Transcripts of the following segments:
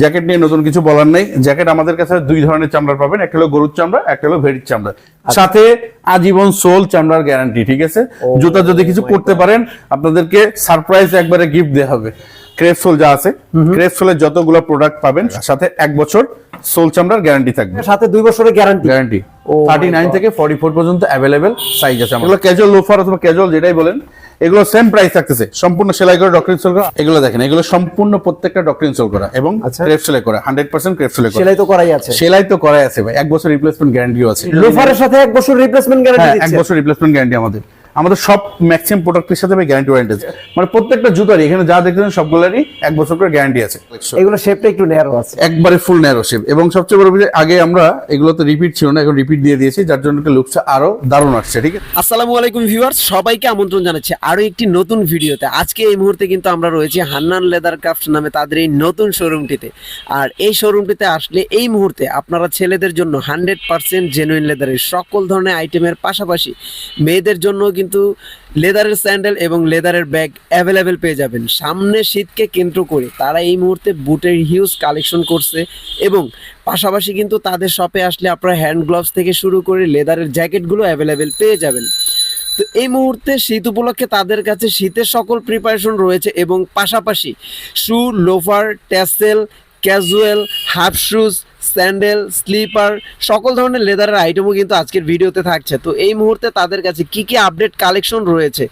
Jacket নিয়ে নতুন কিছু বলার নেই। জ্যাকেট আমাদের কাছে দুই ধরনের চামড়া পাবেন। একটা হলো গরুর চামড়া একটা হলো ভেড়ির চামড়া। সাথে আজীবন সোল চামড়ার গ্যারান্টি ঠিক আছে? জুতা যদি কিছু করতে পারেন আপনাদেরকে সারপ্রাইজ একবারে গিফট দেওয়া হবে। ক্রেপ সোল যা আছে ক্রেপ সোলের যতগুলো প্রোডাক্ট পাবেন সাথে এক বছর সোল চামড়ার গ্যারান্টি থাকবে। সাথে দুই বছরের গ্যারান্টি গ্যারান্টি থার্টি নাইন থেকে ফর্টি ফোর পর্যন্ত অ্যাভেলেবেল সাইজ আছে এগুলো ক্যাজুয়াল লোফার অথবা ক্যাজুয়াল যেটাই বলেন। এগুলো সেম প্রাইস থাকতেছে। সম্পূর্ণ সেলাই করা ডক্টর ইনসোল করা এগুলো দেখেন এগুলো সম্পূর্ণ প্রত্যেকটা ডক্টর ইনসোল করা এবং আচ্ছা। ক্রেপ সেলাই করা হান্ড্রেড পার্সেন্ট ক্রেপ সেলাই করা। সেলাই তো করাই আছে। সেলাই তো করাই আছে ভাই এক বছর রিপ্লেসমেন্ট গ্যারান্টিও আছে। লোফারের সাথে এক বছর রিপ্লেসমেন্ট গ্যারান্টি এক বছর রিপ্লেসমেন্ট গ্যারান্টি আমাদের। আমাদের সব ম্যাক্সিমাম প্রোডাক্টের সাথে ভাই গ্যারান্টি ওয়ারেন্টি আছে। মানে প্রত্যেকটা জুতারই এখানে যা দেখতেছেন সবগুলোরই এক বছর করে গ্যারান্টি আছে। এগুলো শেপটা একটু ন্যারো আছে। একবারে ফুল ন্যারো শেপ এবং সবচেয়ে বড় বিষয় আগে আমরা এগুলো তো রিপিট ছিল না এখন রিপিট দিয়ে দিয়েছি যার জন্য লুকসটা আরও দারুণ আসছে ঠিক আছে? আসসালামু আলাইকুম ভিউয়ার্স সবাইকে আমন্ত্রণ জানাচ্ছি আরও একটি নতুন ভিডিওতে। আজকে এই মুহূর্তে কিন্তু আমরা রয়েছি হান্নান লেদার ক্রাফট নামে তাদের এই নতুন শোরুমটিতে আর এই শোরুমটিতে আসলে এই মুহূর্তে আপনারা ছেলেদের জন্য হান্ড্রেড পার্সেন্ট জেনুইন লেদারের সকল ধরনের আইটেমের পাশাপাশি মেয়েদের জন্য কিন্তু লেদারের স্যান্ডেল এবং লেদারের ব্যাগ অ্যাভেলেবেল পেয়ে যাবেন। সামনে শীতকে কেন্দ্র করে তারা এই মুহূর্তে বুটের হিউজ কালেকশন করছে এবং পাশাপাশি কিন্তু তাদের শপে আসলে আপনারা হ্যান্ড গ্লাভস থেকে শুরু করে লেদারের জ্যাকেটগুলো অ্যাভেলেবেল পেয়ে যাবেন। তো এই মুহূর্তে শীত উপলক্ষে তাদের কাছে শীতের সকল প্রিপারেশন রয়েছে এবং পাশাপাশি shoe loafer tassel casual, half shoes, sandal, slipper, সকল ধরনের লেদারের আইটেমও কিন্তু আজকের ভিডিওতে থাকছে। তো এই মুহূর্তে তাদের কাছে কি কি আপডেট কালেকশন রয়েছে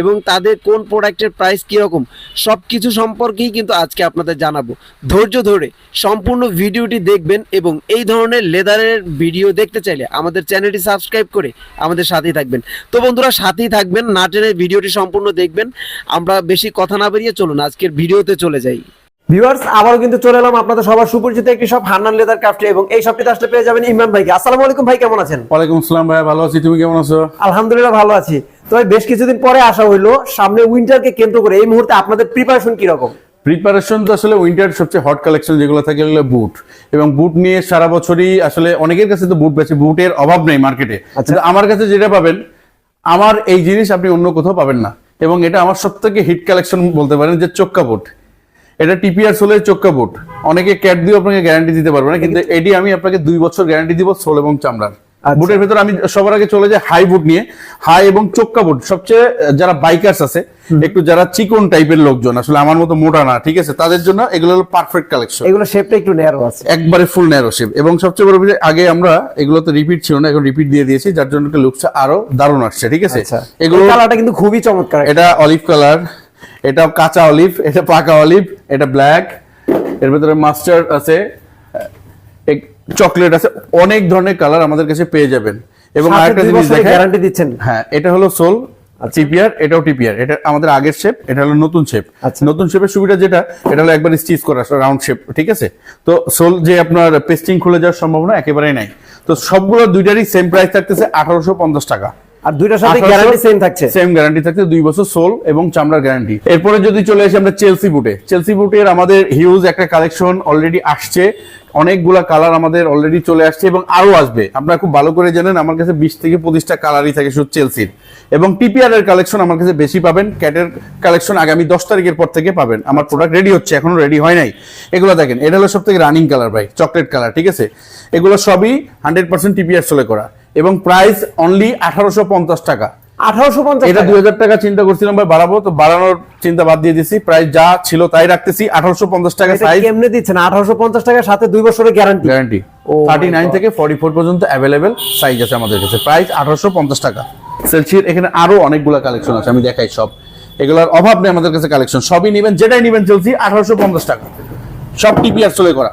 এবং তাদের কোন প্রোডাক্টের প্রাইস কীরকম সব কিছু সম্পর্কেই কিন্তু আজকে আপনাদের জানাব। ধৈর্য ধরে সম্পূর্ণ ভিডিওটি দেখবেন এবং এই ধরনের লেদারের ভিডিও দেখতে চাইলে আমাদের চ্যানেলটি সাবস্ক্রাইব করে আমাদের সাথেই থাকবেন। তো বন্ধুরা, সাথেই থাকবেন, না টেনে ভিডিওটি সম্পূর্ণ দেখবেন। আমরা বেশি কথা না বেরিয়ে চলুন, আজকের ভিডিওতে চলে যাই। ভিউয়ার্স আবারও কিন্তু চলে এলাম আপনাদের সবার সুপরিচিত একটি শপ হান্নান লেদার ক্রাফটে এবং এই শপটিতে আসলে পেয়ে যাবেন ইমরান ভাইকে আসসালামু আলাইকুম ভাই কেমন আছেন? ওয়ালাইকুম আসসালাম ভাই ভালো আছি। তুমি কেমন আছো? আলহামদুলিল্লাহ ভালো আছি। তো ভাই বেশ কিছুদিন পরে আসা হইল সামনে উইন্টারকে কেন্দ্র করে এই মুহূর্তে আপনাদের প্রিপারেশন কি রকম প্রিপারেশন তো আসলে উইন্টার সবচেয়ে হট কালেকশন যেগুলো থাকে এগুলো বুট এবং বুট নিয়ে সারা বছরই আসলে অনেকের কাছে তো বুট বেছে বুটের অভাব নেই মার্কেটে আচ্ছা। আমার কাছে যেটা পাবেন আমার এই জিনিস আপনি অন্য কোথাও পাবেন না। এবং এটা আমার সব থেকে হিট কালেকশন বলতে পারেন যে চোক্কা বুট এটা টিপিআর সোলের চোক্কা বুট। অনেকে ক্যাট দিয়ে আপনাকে গ্যারান্টি দিতে পারবে না কিন্তু এটি আমি আপনাকে দুই বছর গ্যারান্টি দিব সোল এবং চামড়ার। আচ্ছা। বুটের ভেতর আমি সবার আগে চলে যাই হাই বুট নিয়ে। হাই এবং চোক্কা বুট সবচেয়ে যারা বাইকার্স আছে একটু যারা চিকন টাইপের লোকজন আসলে আমার মতো মোটা না ঠিক আছে? তাদের জন্য এগুলো হলো পারফেক্ট কালেকশন এগুলো শেপটা একটু ন্যারো আছে। একবারে ফুল ন্যারো শেপ এবং সবচেয়ে বড় বিষয় আগে আমরা এগুলো তো রিপিট ছিল না এখন রিপিট দিয়ে দিয়েছি যার জন্য লুকসটা আরও দারুণ আসছে ঠিক আছে? আচ্ছা। এগুলো কালারটা কিন্তু খুবই চমৎকার এটা অলিভ কালার এটা কাঁচা অলিভ এটা পাকা অলিভ এটা ব্ল্যাক এর ভিতরে মাস্টার্ড আছে চকলেট আছে অনেক ধরনের কালার আমাদের কাছে পেয়ে যাবেন। এবং আরেকটা জিনিস দেখেন গ্যারান্টি দিচ্ছেন। হ্যাঁ এটা হলো সোল টিপিআর এটাও টিপিআর এটা আমাদের আগের শেপ এটা হলো নতুন শেপ। আচ্ছা। নতুন শেপের সুবিধা যেটা এটা হলো একবার স্টিচ করা রাউন্ড শেপ ঠিক আছে? তো সোল যে আপনার পেস্টিং খুলে যাওয়ার সম্ভাবনা একেবারেই নাই। তো সবগুলো দুইটারই সেম প্রাইস থাকতেছে আঠারোশো পঞ্চাশ টাকা। আর দুইটার সাথে গ্যারান্টি সেম থাকছে। সেম গ্যারান্টি থাকছে দুই বছর সোল এবং চামড়ার গ্যারান্টি এরপরে যদি চলে আসি আমরা চেলসি বুটে চেলসি বুটের আমাদের হিউজ একটা কালেকশন অলরেডি আসছে। অনেকগুলা কালার আমাদের অলরেডি চলে আসছে এবং আরও আসবে। আপনারা খুব ভালো করে জানেন আমার কাছে বিশ থেকে পঁচিশটা কালারই থাকে শুধু চেলসির এবং টিপিআর এর কালেকশন আমার কাছে বেশি পাবেন। ক্যাটের কালেকশন আগামী দশ তারিখের পর থেকে পাবেন। আমার প্রোডাক্ট রেডি হচ্ছে এখনও রেডি হয় নাই। এগুলো দেখেন এটা হলো সব থেকে রানিং কালার ভাই চকলেট কালার ঠিক আছে? এগুলো সবই হান্ড্রেড পার্সেন্ট টিপিআর চলে করা। এবং প্রাইস অনলি আঠারোশো পঞ্চাশ টাকা। আঠারোশো পঞ্চাশ এটা দুই হাজার টাকা চিন্তা করছিলাম ভাই বাড়াবো তো বাড়ানোর চিন্তা বাদ দিয়ে দিছি। প্রাইস যা ছিল তাই রাখতেছি আঠারোশো পঞ্চাশ টাকা সাইজ কেমনে দিচ্ছেন? আঠারোশো পঞ্চাশ টাকার সাথে দুই বছরের গ্যারান্টি গ্যারান্টি থার্টি নাইন থেকে ফর্টি ফোর পর্যন্ত অ্যাভেলেবেল সাইজ আছে আমাদের কাছে। প্রাইস আঠারোশো পঞ্চাশ টাকা। সেলসির এখানে আরও অনেকগুলো কালেকশন আছে আমি দেখাই সব। এগুলোর অভাব নেই আমাদের কাছে কালেকশন সবই নেবেন যেটাই নেবেন চলছি আঠারোশো পঞ্চাশ টাকা। সব টিপিআর চলে করা।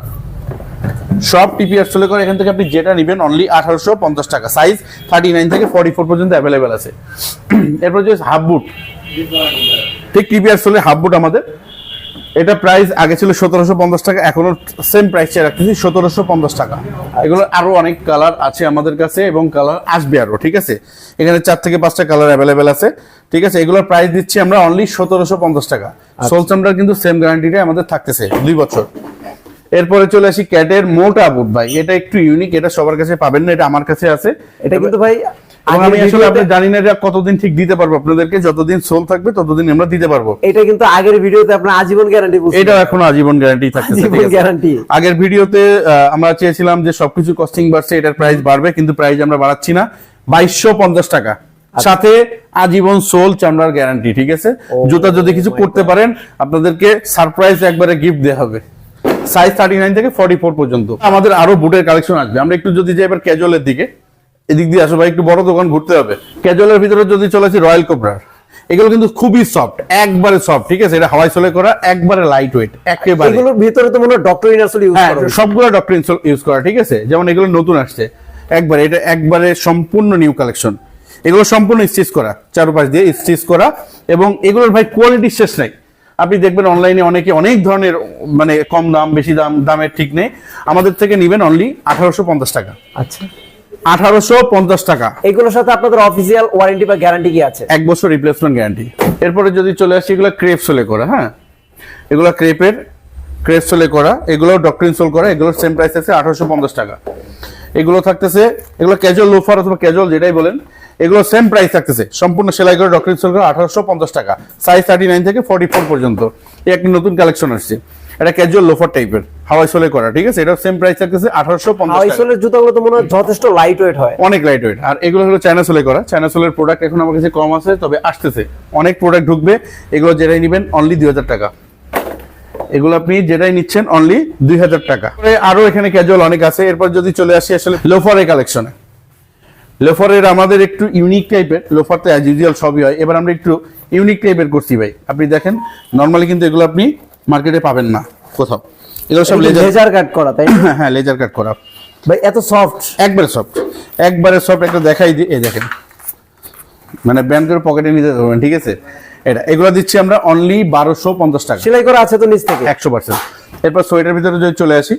সব টিপিআর চলে করে এখান থেকে আপনি যেটা নেবেন অনলি আঠারোশো পঞ্চাশ টাকা। সাইজ থার্টি নাইন থেকে ফর্টি ফোর পর্যন্ত অ্যাভেলেবেল আছে। এরপর যে হাফ বুট ঠিক টিপিআর চলে হাফ বুট আমাদের। এটা প্রাইস আগে ছিল সতেরোশো পঞ্চাশ টাকা এখনও সেম প্রাইস চেয়ে রাখতেছি সতেরোশো পঞ্চাশ টাকা। এগুলো আরও অনেক কালার আছে আমাদের কাছে এবং কালার আসবে আরও ঠিক আছে? এখানে চার থেকে পাঁচটা কালার অ্যাভেলেবেল আছে ঠিক আছে? এগুলোর প্রাইস দিচ্ছি আমরা অনলি সতেরোশো পঞ্চাশ টাকা। সোল চামড়ার কিন্তু সেম গ্যারান্টিটাই আমাদের থাকতেছে দুই বছর। এরপরে চলে আসি ক্যাটের মোটা বুট ভাই। এটা একটু ইউনিক এটা সবার কাছে পাবেন না এটা আমার কাছে আছে। এটা কিন্তু ভাই এবং আমি আগের আসলে ভিডিওতে- আপনি জানি না এটা কতদিন ঠিক দিতে পারব আপনাদেরকে যতদিন সোল থাকবে ততদিন আমরা দিতে পারব। এটা কিন্তু আগের ভিডিওতে আপনার আজীবন গ্যারান্টি এটা এখনও আজীবন গ্যারান্টি থাকছে আজীবন আগের ভিডিওতে আমরা চেয়েছিলাম যে সবকিছু কস্টিং বাড়ছে এটার প্রাইস বাড়বে কিন্তু প্রাইস আমরা বাড়াচ্ছি না। বাইশশো পঞ্চাশ টাকা। আচ্ছা। সাথে আজীবন সোল চামড়ার গ্যারান্টি ঠিক আছে? জুতা যদি কিছু করতে পারেন আপনাদেরকে সারপ্রাইজ একবারে গিফট দেওয়া হবে। সাইজ থার্টি নাইন থেকে ফর্টি ফোর পর্যন্ত। আমাদের আরও বুটের কালেকশন আসবে। আমরা একটু যদি যাই এবার ক্যাজুয়ালের দিকে এদিক দিয়ে আসো ভাই একটু বড় দোকান ঘুরতে হবে। ক্যাজুয়ালের ভিতরে যদি চলেছে রয়্যাল কোবরার এগুলো কিন্তু খুবই সফট একবারে সফট ঠিক আছে? এটা হাওয়াই সোলে করা একবারে লাইট ওয়েট একেবারে। এগুলোর ভিতরে তো মনে হয় ডক্টর ইনার্সল ইউজ করা। সবগুলো ডক্টর ইউজ করা ঠিক আছে? যেমন এগুলো নতুন আসছে। একবারে এটা একবারে সম্পূর্ণ নিউ কালেকশন এগুলো সম্পূর্ণ স্টিচ করা চারপাশ দিয়ে স্টিচ করা এবং এগুলোর ভাই কোয়ালিটি শেষ নাই। আপনি দেখবেন অনলাইনে অনেকে অনেক ধরনের মানে কম দাম বেশি দাম দামের ঠিক নেই। আমাদের থেকে নেবেন অনলি আঠারোশো পঞ্চাশ টাকা। আচ্ছা। আঠারোশো পঞ্চাশ টাকা। এগুলোর সাথে আপনাদের অফিসিয়াল ওয়ারেন্টি বা গ্যারান্টি কি আছে? এক বছর রিপ্লেসমেন্ট গ্যারান্টি এরপরে যদি চলে আসি এগুলো ক্রেপ সোলে করা হ্যাঁ? এগুলো ক্রেপের ক্রেপ সোলে করা এগুলো ডক্টরিন সোল করা এগুলোর সেম প্রাইস আছে আঠারোশো পঞ্চাশ টাকা। এগুলো থাকতেছে এগুলো ক্যাজুয়াল লোফার অথবা ক্যাজুয়াল যেটাই বলেন এগুলো সেম প্রাইস থাকতেছে। সম্পূর্ণ সেলাই করে ডক্টরিন সোল করা আঠারোশো পঞ্চাশ টাকা। সাইজ থার্টি নাইন থেকে ফর্টি ফোর পর্যন্ত। এই একটি নতুন কালেকশন আসছে। এটা ক্যাজুয়াল লোফার টাইপের হাওয়াই সোলে করা ঠিক আছে? এটা সেম প্রাইস থাকতেছে আঠারোশো পঞ্চাশ হাইসোলের জুতাগুলো তো মনে হয় যথেষ্ট লাইট ওয়েট হয়। অনেক লাইট ওয়েট আর এগুলো হলো চায়না সোলে করা। চায়না সোলের প্রোডাক্ট এখন আমার কাছে কম আছে তবে আসতেছে। অনেক প্রোডাক্ট ঢুকবে। এগুলো যেটাই নেবেন অনলি দুই হাজার টাকা। এগুলো আপনি যেটাই নিচ্ছেন অনলি দুই হাজার টাকা। আরও এখানে ক্যাজুয়াল অনেক আছে। এরপর যদি চলে আসি আসলে লোফারের কালেকশনে লোফারের আমাদের একটু ইউনিক টাইপের লোফার তো অ্যাজ ইউজুয়াল সবই হয়। এবার আমরা একটু ইউনিক টাইপের করছি ভাই। আপনি দেখেন নর্মালি কিন্তু এগুলো আপনি মার্কেটে পাবেন না কোথাও। এগুলো সব লেজার লেজার কাট করা তাই না? হ্যাঁ লেজার কাট করা। ভাই এত সফট একবারে সফট একবারে সফট একটা দেখাই দিই এই দেখেন। মানে ব্যান্ড করে পকেটে নিতে পারবেন ঠিক আছে? এটা এগুলো দিচ্ছি আমরা অনলি বারোশো পঞ্চাশ টাকা। সেলাই করা আছে তো নিচ থেকে? একশো পার্সেন্ট এরপর সোয়েটার ভিতরে যদি চলে আসি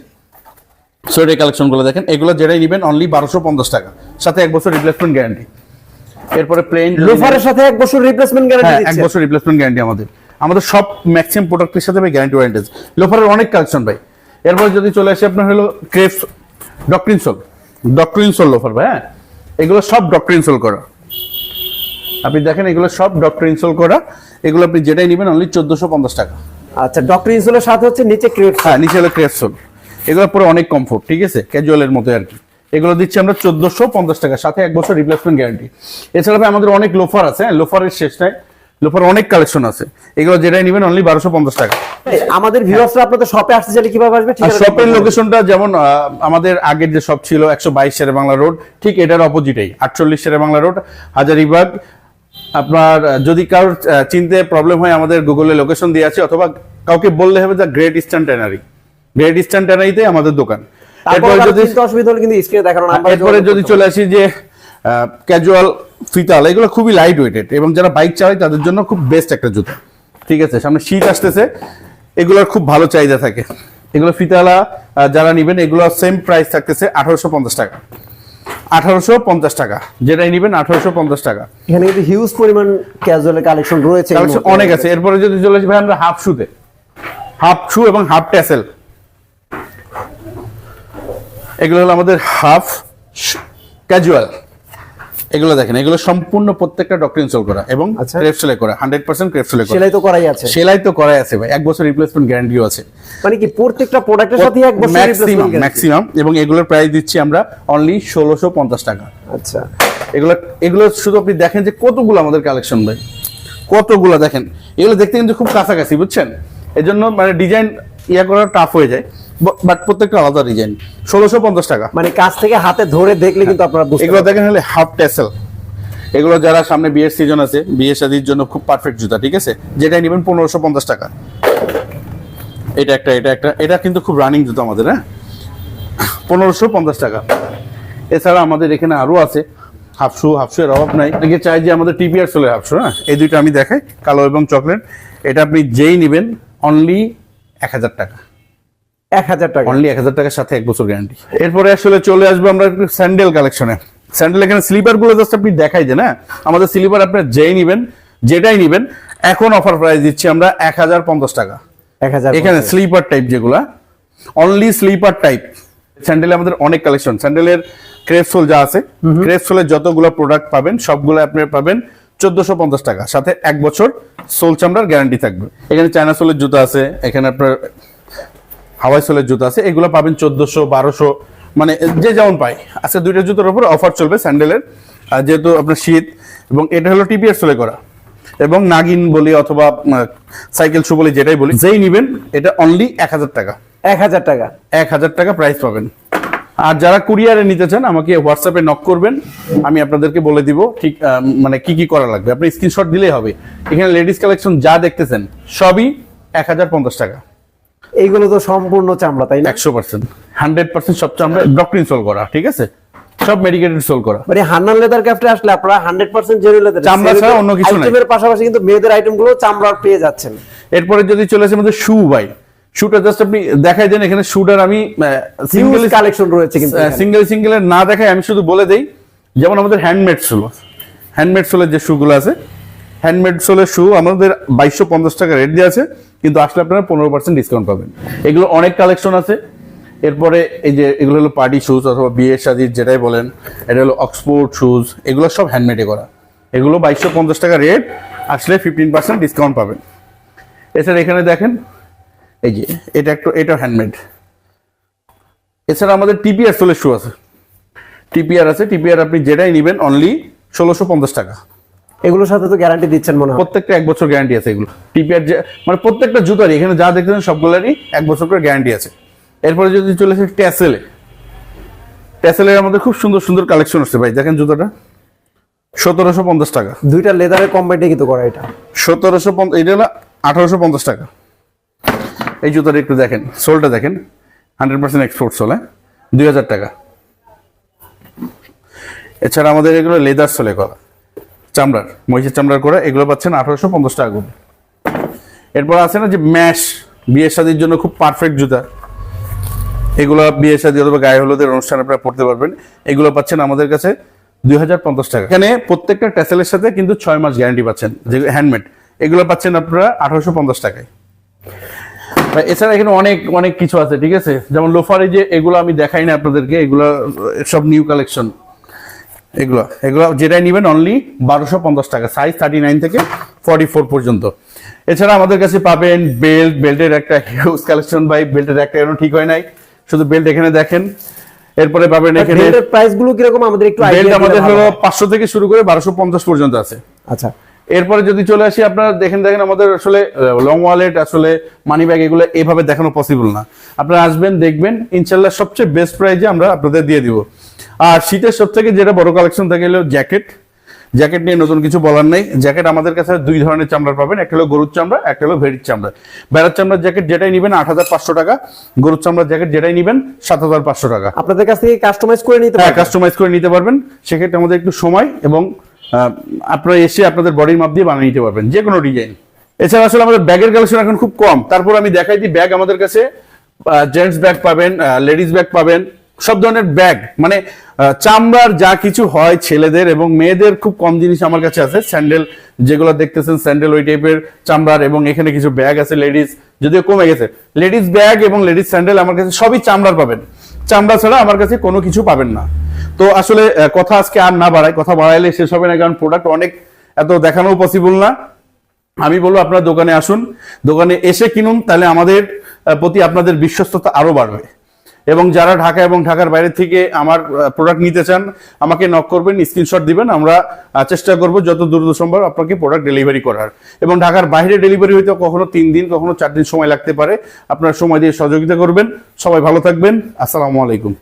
সোয়েটার কালেকশনগুলো দেখেন। এগুলো যেটাই নেবেন অনলি বারোশো পঞ্চাশ টাকা। সাথে এক বছর রিপ্লেসমেন্ট গ্যারান্টি এরপরে প্লেন লোফারের সাথে এক বছর রিপ্লেসমেন্ট গ্যারান্টি এক বছর রিপ্লেসমেন্ট গ্যারান্টি আমাদের। আমাদের সব ম্যাক্সিমাম প্রোডাক্টের সাথে ভাই গ্যারান্টি ওয়ারেন্টি লোফারের অনেক কালেকশন ভাই। এরপর যদি চলে আসি আপনার হলো crepe doctrine sole doctrine sole loafer ভাই হ্যাঁ? এগুলো সব ডক্টরিন সোল করা। আপনি দেখেন এগুলো সব ডক্টরিন সোল করা। এগুলো আপনি যেটাই নেবেন অনলি চোদ্দশো পঞ্চাশ টাকা। আচ্ছা ডক্টর ইনসোলের সাথে হচ্ছে নিচে ক্রেপ হ্যাঁ নিচে হলো ক্রেপ সোল এগুলো পরে অনেক কমফোর্ট ঠিক আছে? ক্যাজুয়ালের মতো আর কি। এগুলো দিচ্ছি আমরা চোদ্দশো পঞ্চাশ টাকা সাথে এক বছর রিপ্লেসমেন্ট গ্যারান্টি এছাড়া আমাদের অনেক লোফার আছে হ্যাঁ? লোফারের শেষ নাই। লোফার অনেক কালেকশন আছে। এগুলো যেটাই নেবেন অনলি বারোশো পঞ্চাশ টাকা। আমাদের ভিউয়ার্সরা আপনাদের শপে আসতে চাইলে কীভাবে আসবে? শপের লোকেশনটা যেমন আমাদের আগের যে শপ ছিল একশো বাইশ শেরে বাংলা রোড ঠিক এটার অপোজিটেই আটচল্লিশ শেরে বাংলা রোড হাজারিবাগ। আপনার যদি কারোর চিনতে প্রবলেম হয় আমাদের গুগলে লোকেশন দিয়ে আছে অথবা কাউকে বললে হবে the great eastern tannery great eastern ট্যানারিতে আমাদের দোকান। এরপরে যদি চলে আসি যে ক্যাজুয়াল ফিতাল এগুলো খুবই লাইট ওয়েটেড এবং যারা বাইক চালায় তাদের জন্য খুব বেস্ট একটা জুতো। ঠিক আছে সামনে শীত আসতেছে এগুলোর খুব ভালো চাহিদা থাকে। এগুলো ফিতালা যারা নেবেন এগুলো সেম প্রাইস থাকতেছে আঠারোশো পঞ্চাশ টাকা। আঠারোশো পঞ্চাশ টাকা যেটাই নেবেন আঠারোশো পঞ্চাশ টাকা। এখানে কিন্তু হিউজ পরিমাণ ক্যাজুয়ালের কালেকশন রয়েছে। অনেক আছে। এরপরে যদি চলে আসি ভাই আমরা হাফ শুতে হাফ শু এবং হাফ ট্যাসেল এগুলো হলো আমাদের হাফ ক্যাজুয়াল। এগুলো দেখেন এগুলো সম্পূর্ণ প্রত্যেকটা ডক্টর ইনস্টল করা এবং আচ্ছা। ক্রেপ সেলাই করা হান্ড্রেড পার্সেন্ট ক্রেপ সেলাই করা। সেলাই তো করাই আছে। সেলাই তো করাই আছে ভাই এক বছর রিপ্লেসমেন্ট গ্যারান্টিও আছে। মানে কি প্রত্যেকটা প্রোডাক্টের সাথে এক বছর ম্যাক্সিমাম ম্যাক্সিমাম এবং এগুলোর প্রাইস দিচ্ছি আমরা অনলি ষোলোশো পঞ্চাশ টাকা। আচ্ছা। এগুলো এগুলো শুধু আপনি দেখেন যে কতগুলো আমাদের কালেকশন ভাই কতগুলো দেখেন। এগুলো দেখতে কিন্তু খুব কাছাকাছি বুঝছেন? এজন্য মানে ডিজাইন ইয়া করা টাফ হয়ে যায়। বাট প্রত্যেকটা আলাদা ডিজাইন ষোলোশো পঞ্চাশ টাকা। মানে কাছ থেকে হাতে ধরে দেখলে কিন্তু আপনারা এগুলো দেখেন হলে হাফ টেসেল এগুলো যারা সামনে বিয়ের সিজন আছে বিয়ে শাদির জন্য খুব পারফেক্ট জুতা ঠিক আছে? যেটাই নেবেন পনেরোশো পঞ্চাশ টাকা। এটা একটা এটা একটা এটা কিন্তু খুব রানিং জুতো আমাদের হ্যাঁ? পনেরোশো পঞ্চাশ টাকা। এছাড়া আমাদের এখানে আরও আছে হাফ শু হাফ এর অভাব নাই। অনেকে চাই যে আমাদের টিপিআর চলে হাফ শু হ্যাঁ? এই দুইটা আমি দেখাই কালো এবং চকলেট এটা আপনি যেই নেবেন অনলি এক হাজার টাকা। এক হাজার টাকা। অনলি এক হাজার টাকার সাথে এক বছর গ্যারান্টি এরপরে আসলে চলে আসব আমরা স্যান্ডেল কালেকশনে স্যান্ডেল এখানে স্লিপারগুলো জাস্ট আপনি দেখাই দেন হ্যাঁ? আমাদের স্লিপার আপনি যেই নিবেন যেটাই নিবেন এখন অফার প্রাইস দিচ্ছি আমরা এক হাজার পঞ্চাশ টাকা। এক হাজার এখানে স্লিপার টাইপ যেগুলা অনলি স্লিপার টাইপ স্যান্ডেলে আমাদের অনেক কালেকশন স্যান্ডেলের ক্রেপসোল যা আছে ক্রেপসোলের যতগুলো প্রোডাক্ট পাবেন সবগুলো আপনি পাবেন চোদ্দশো পঞ্চাশ টাকা। সাথে এক বছর সোল চামড়ার গ্যারান্টি থাকবে। এখানে চায়না সোলের জুতো আছে এখানে আপনার হাওয়াই সোলের জুতো আছে এগুলো পাবেন চোদ্দশো বারোশো মানে যে যেমন পাই। আজকে দুইটা জুতোর উপর অফার চলবে স্যান্ডেলের যেহেতু আপনার শীত এবং এটা হলো টিপিএর সোলে করা। এবং নাগিন বলি অথবা সাইকেল শু বলি যেটাই বলি যেই নিবেন এটা অনলি এক হাজার টাকা। এক হাজার টাকা। এক হাজার টাকা প্রাইস পাবেন। আর যারা কুরিয়ারে নিতে চান আমাকে হোয়াটসঅ্যাপে নক করবেন আমি আপনাদেরকে বলে দিব ঠিক মানে কি কি করা লাগবে। আপনি স্ক্রিনশট দিলেই হবে। এখানে লেডিস কালেকশন যা দেখতেছেন সবই এক হাজার পঞ্চাশ টাকা। এইগুলো তো সম্পূর্ণ চামড়া তাই না? একশো পার্সেন্ট। হান্ড্রেড পার্সেন্ট সবচেয়ে আমরা ডক্টরিন সোল করা ঠিক আছে? সব মেডিকেটেড সোল করা। মানে হান্নান লেদার ক্যাফটে আসলে আপনারা হান্ড্রেড পার্সেন্ট জেরি লেদার চামড়া ছাড়া অন্য কিছু নাই। আইটেমের পাশাপাশি কিন্তু মেয়েদের চামড়ার পেয়ে যাচ্ছেন। এরপরে যদি চলে আসে আমাদের শু ভাই শুটা জাস্ট আপনি দেখাই দেন এখানে শুটার আমি সিঙ্গেল সিঙ্গেল কালেকশন রয়েছে কিন্তু। সিঙ্গেল সিঙ্গেলের না দেখাই আমি শুধু বলে দেই যেমন আমাদের হ্যান্ডমেড সোল হ্যান্ডমেড সোলের যে শুগুলো আছে হ্যান্ডমেড সোলের শু আমাদের বাইশশো পঞ্চাশ টাকা রেট দিয়ে আছে, কিন্তু আসলে আপনারা পনেরো পার্সেন্ট ডিসকাউন্ট পাবেন। এগুলো অনেক কালেকশন আছে। এরপরে এই যে এগুলো হলো পার্টি শুজ অথবা বিয়ে শাদির যেটাই বলেন, এটা হলো অক্সফোর্ড শুজ এগুলো সব হ্যান্ডমেডে করা। এগুলো বাইশশো পঞ্চাশ টাকা রেট আসলে ফিফটিন পার্সেন্ট ডিসকাউন্ট পাবেন। এছাড়া এখানে দেখেন, এই যে এটা একটু, এটা হ্যান্ডমেড এছাড়া আমাদের টিপিআর সোলের শু আছে। টিপিআর আছে টিপিআর আপনি যেটাই নেবেন অনলি ষোলোশো পঞ্চাশ টাকা। এগুলোর সাথে তো গ্যারান্টি দিচ্ছেন মনে হয়। প্রত্যেকটা এক বছর গ্যারান্টি আছে এগুলো। টিপিআর মানে প্রত্যেকটা জুতারই এখানে যা দেখতেছেন সবগুলোরই এক বছর করে গ্যারান্টি আছে। এরপরে যদি চলে আসে ট্যাসেলে ট্যাসেলের আমাদের খুব সুন্দর সুন্দর কালেকশন আসছে ভাই দেখেন জুতাটা। সতেরোশো পঞ্চাশ টাকা। দুইটা লেদারের কম্বাইন্ডে কিন্তু করা এটা। সতেরোশো এটা হলো আঠারোশো পঞ্চাশ টাকা। এই জুতাটা একটু দেখেন সোলটা দেখেন। হান্ড্রেড পার্সেন্ট এক্সপোর্ট সোল হ্যাঁ? দুই হাজার টাকা। এছাড়া আমাদের এগুলো লেদার সোলে করা। চামড়ার, মহিষের চামড়ার করা এগুলো পাচ্ছেন আঠারোশো পঞ্চাশ টাকা করে। এরপর আছে না যে ম্যাশ, বিয়ের শাদির জন্য খুব পারফেক্ট জুতা। এগুলো বিয়ে শাদী অথবা গায়ে হলুদের অনুষ্ঠানে আপনারা পড়তে পারবেন। এগুলো পাচ্ছেন আমাদের কাছে দুই হাজার পঞ্চাশ টাকা। এখানে প্রত্যেকটা ট্যাসেলের সাথে কিন্তু ছয় মাস গ্যারান্টি পাচ্ছেন, যে হ্যান্ডমেড এগুলো পাচ্ছেন আপনারা আঠারোশো পঞ্চাশ টাকায়। এছাড়া এখানে অনেক অনেক কিছু আছে, ঠিক আছে? যেমন লোফারে যে এগুলো আমি দেখাই না আপনাদেরকে, এগুলো, সব নিউ কালেকশন এগুলো এগুলো যেটাই নেবেন অনলি বারোশো পঞ্চাশ টাকা সাইজ থার্টি নাইন থেকে ফর্টি ফোর পর্যন্ত। এছাড়া আমাদের কাছে পাবেন বেল্ট বেল্টের একটা হিউজ কালেকশন ভাই বেল্টের একটা এখনও ঠিক হয় নাই শুধু বেল্ট এখানে দেখেন। এরপরে পাবেন এখানে প্রাইসগুলো কীরকম আমাদের একটু বেল্ট আমাদের হলো পাঁচশো থেকে শুরু করে বারোশো পঞ্চাশ পর্যন্ত আছে। আচ্ছা। এরপরে যদি চলে আসি আপনারা দেখেন দেখেন আমাদের আসলে লং ওয়ালেট আসলে মানি ব্যাগ এগুলো এভাবে দেখানো পসিবল না। আপনারা আসবেন দেখবেন ইনশাল্লাহ সবচেয়ে বেস্ট প্রাইজে আমরা আপনাদের দিয়ে দিব। আর শীতের সব থেকে যেটা বড় কালেকশন থাকে হলো জ্যাকেট। জ্যাকেট নিয়ে নতুন কিছু বলার নেই। জ্যাকেট আমাদের কাছে দুই ধরনের চামড়ার পাবেন। একটা হলো গরুর চামড়া একটা হলো ভেড়ির চামড়া। বেড়ার চামড়ার জ্যাকেট যেটাই নেবেন আট হাজার পাঁচশো টাকা। গরুর চামড়ার জ্যাকেট যেটাই নেবেন সাত হাজার পাঁচশো টাকা। আপনাদের কাছ থেকে কাস্টমাইজ করে নিতে হ্যাঁ কাস্টমাইজ করে নিতে পারবেন। সেক্ষেত্রে আমাদের একটু সময় এবং আপনারা এসে আপনাদের বডির মাপ দিয়ে বানিয়ে নিতে পারবেন যে কোনো ডিজাইন এছাড়া আসলে আমাদের ব্যাগের কালেকশন এখন খুব কম। তারপর আমি দেখাই দিই ব্যাগ আমাদের কাছে। জেন্টস ব্যাগ পাবেন লেডিস ব্যাগ পাবেন। সব ধরনের ব্যাগ মানে চামড়ার যা কিছু হয় ছেলেদের এবং মেয়েদের, খুব কম জিনিস আমার কাছে আছে। স্যান্ডেল যেগুলো দেখতেছেন, স্যান্ডেল ওই টাইপের চামড়ার এবং এখানে কিছু ব্যাগ আছে লেডিস, যদিও কমে গেছে। লেডিস ব্যাগ এবং লেডিস স্যান্ডেল আমার কাছে সবই চামড়ার পাবেন। চামড়া ছাড়া আমার কাছে কোনো কিছু পাবেন না। তো আসলে কথা আজকে আর না বাড়ায়, কথা বাড়াইলে শেষ হবে না, কারণ প্রোডাক্ট অনেক এত দেখানো পসিবল না। আমি বলব, আপনার দোকানে আসুন, দোকানে এসে কিনুন, তাহলে আমাদের প্রতি আপনাদের বিশ্বস্ততা আরও বাড়বে। এবং যারা ঢাকা এবং ঢাকার বাইরে থেকে আমার প্রোডাক্ট নিতে চান, আমাকে নক করবেন স্ক্রিনশট দিবেন, আমরা চেষ্টা করব যত দ্রুত সম্ভব আপনাকে প্রোডাক্ট ডেলিভারি করার। এবং ঢাকার বাইরে ডেলিভারি হইতে কখনো তিন দিন, কখনো চার দিন সময় লাগতে পারে। আপনার সময় দিয়ে সহযোগিতা করবেন। সবাই ভালো থাকবেন। আসসালামু আলাইকুম।